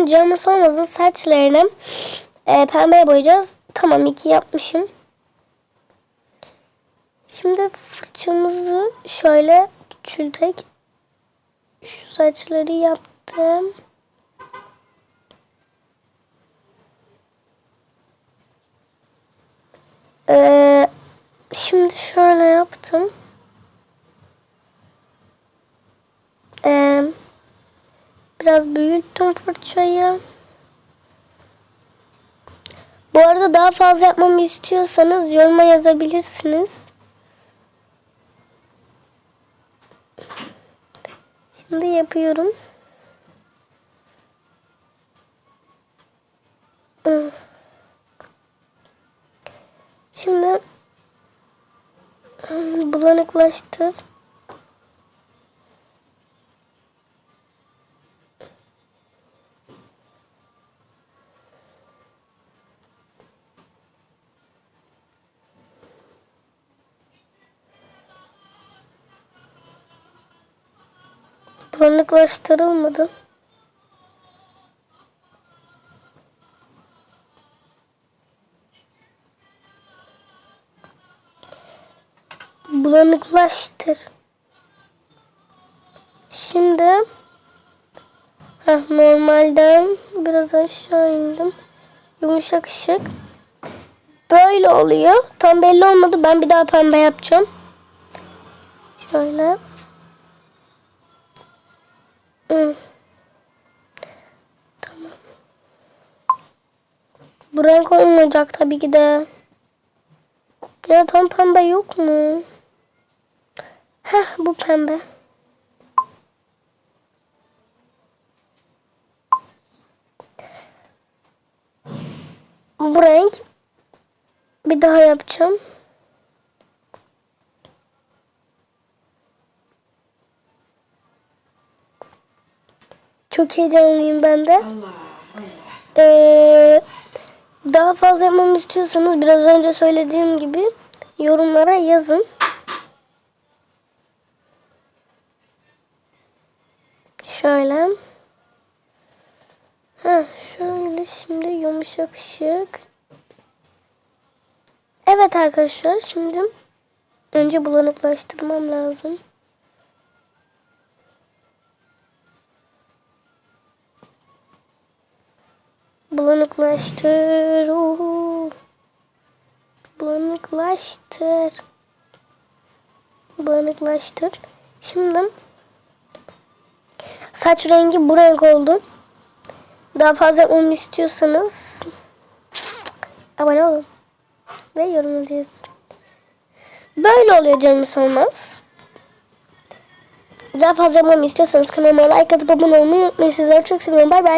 Şimdi Canma Solmaz'ın saçlarını e, pembeye boyayacağız. Tamam iki yapmışım. Şimdi fırçamızı şöyle küçültek. Şu saçları yaptım. Ee, şimdi şöyle yaptım. Ee, biraz büyüttüm fırçayı. Bu arada daha fazla yapmamı istiyorsanız yoruma yazabilirsiniz. Şimdi yapıyorum. Şimdi bulanıklaştır. Bulanıklaştırılmadı. Bulanıklaştır. Şimdi heh, normalden biraz aşağı indim. Yumuşak ışık. Böyle oluyor. Tam belli olmadı. Ben bir daha pembe yapacağım. Şöyle. Hı. Tamam. Bu renk olmayacak tabii ki de. Ya tam pembe yok mu? Heh bu pembe. Bu renk. Bir daha yapacağım. Çok heyecanlıyım ben de. Ee, daha fazla yapmamı istiyorsanız biraz önce söylediğim gibi yorumlara yazın. Şöyle. Ha şöyle şimdi yumuşak ışık. Evet arkadaşlar şimdi önce bulanıklaştırmam lazım. Bulanıklaştır. Oo. Bulanıklaştır. Bulanıklaştır. Şimdi saç rengi bu renk oldu. Daha fazla yapmamı istiyorsanız abone olun. Ve yorum yazın. Böyle oluyor canımız olmaz. Daha fazla yapmamı istiyorsanız kanalıma like atıp abone olmayı unutmayın. Sizleri çok seviyorum. Bay bay.